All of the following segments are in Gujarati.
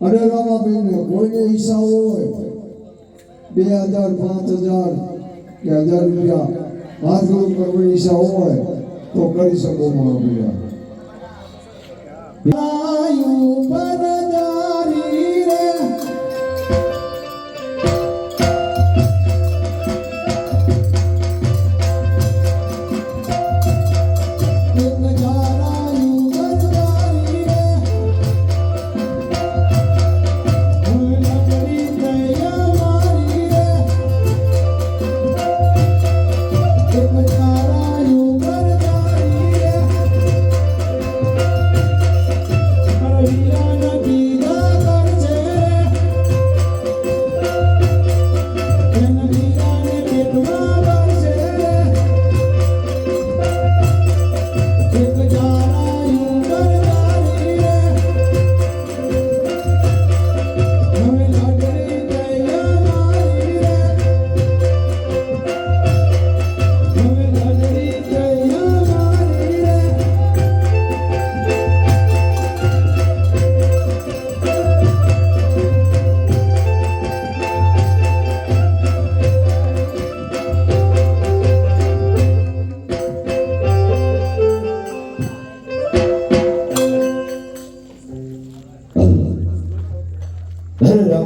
અને અઢળવામાં બેનને કોઈને ઈચ્છા હોય, બે હજાર, પાંચ હજાર કે હજાર રૂપિયા હાથ ગોળ કરવાની ઈચ્છા હોય, તો કરી શકો મારો ભૈયા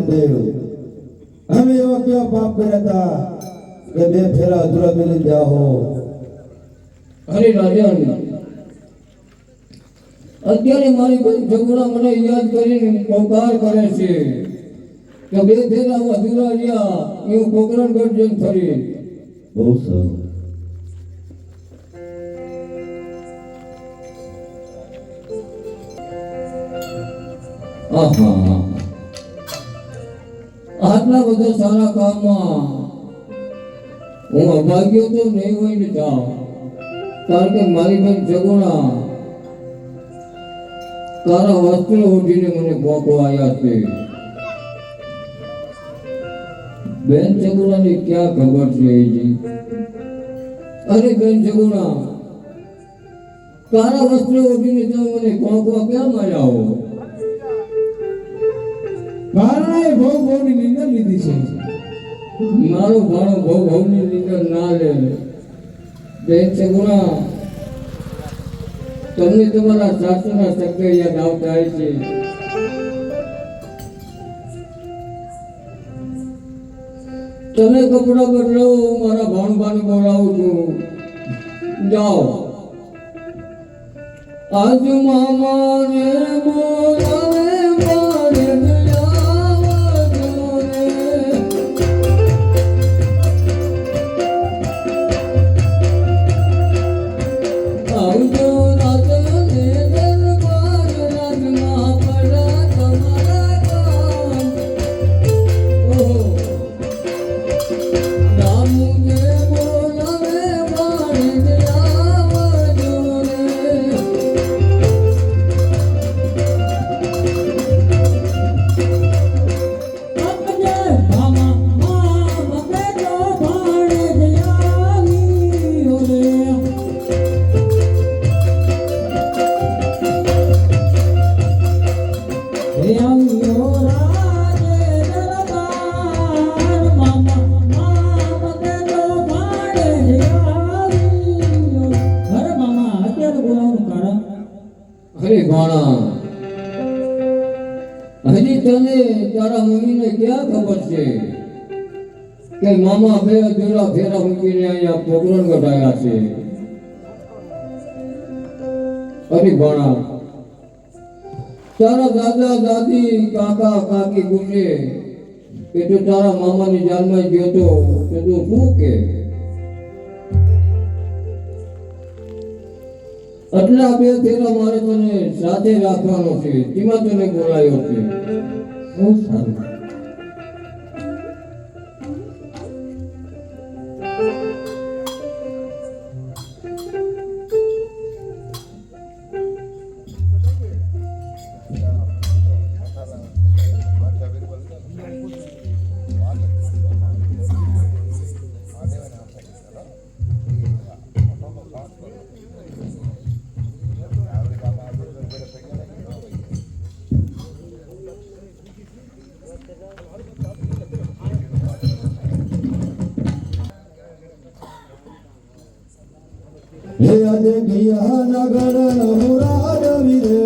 દેવ. અમે એવા કેવા પાપ કર્યા હતા કે બે ફેરા અધૂરા મેલી ગયા હો. અરે રાજન અત્યારે મારી કોઈ ઝઘડા મને યાદ કરીને પોકાર કરે છે કે બે ફેરા અધૂરા રહ્યા એવું હું પોકરણગઢ જઈને ફરી. બહુ સારું. આહા. આટલા બધા સારા કામમાં હું અભાગ્યો તો નહીં હોય ને જાઉં, કારણ કે મારી બેન જગુણા તારા વસ્ત્ર ઉઠીને મને ભોગો આવ્યા છે. બેન જગુણાની ક્યાં ખબર છે એજી અરે બેન જગુણા, તારા વસ્ત્ર ઉઠીને તમે મને ભોગવા ક્યાં મળ્યા? હો ભારણાએ ભવ ભવની નિંદર લીધી છે. મારો ભાણો ભવ ભવની નિંદર ના લે. બેન સગુણા તમને તમારા સાસુના શબ્દ યાદ આવતા છે. તમે કપડા બદલાવો, હું મારા ભાણભાને બોલાવું છું. જાઓ. આજ મામાને બોલાવે તારા ક્યાં ખબર છે? કે મામા બે અધૂરા ફેરા ગઢાયા છે. અરે ભાણા તારા દાદા, દાદી, કાકા, કાકી પૂછે કે તું તારા મામાની જાનમાં ગયો તો તો તું શું કે? આટલા બે ફેરા મારે તને સાથે રાખવાનો છે. એમાં તને બોલાયો છે. બહુ સારું. નગર વિરે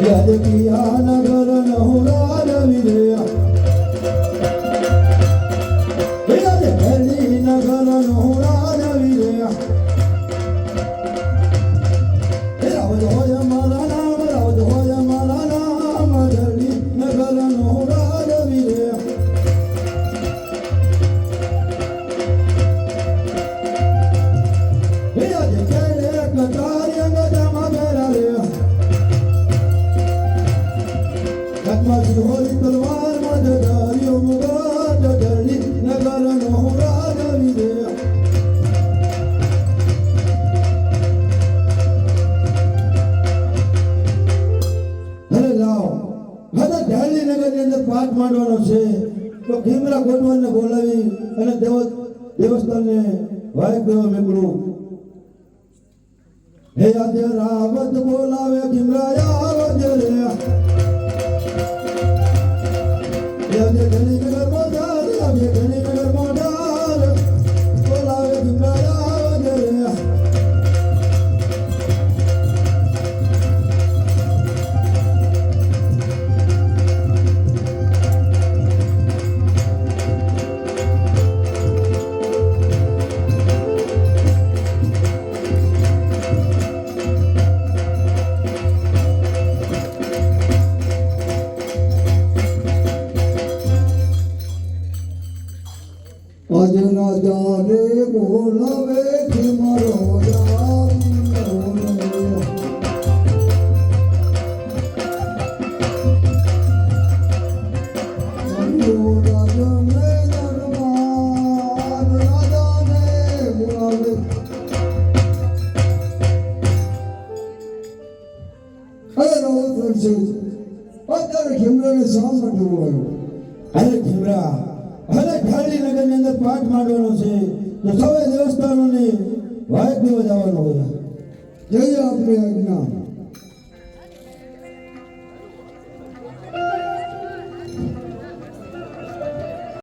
હે આજે ગયા નગર હે રાવત બોલાવે ખીમરાયા આવજે રે ઘણી ખેમરાને શા માટે બોલાવ્યો અરે ખીમરા હવે ખાલી નગરની અંદર પાઠ માંડવાનો છે, તો સૌએ દેવસ્થાનોની વાયક દેવા જવાનો હોય. જય આપણે આજ્ઞા.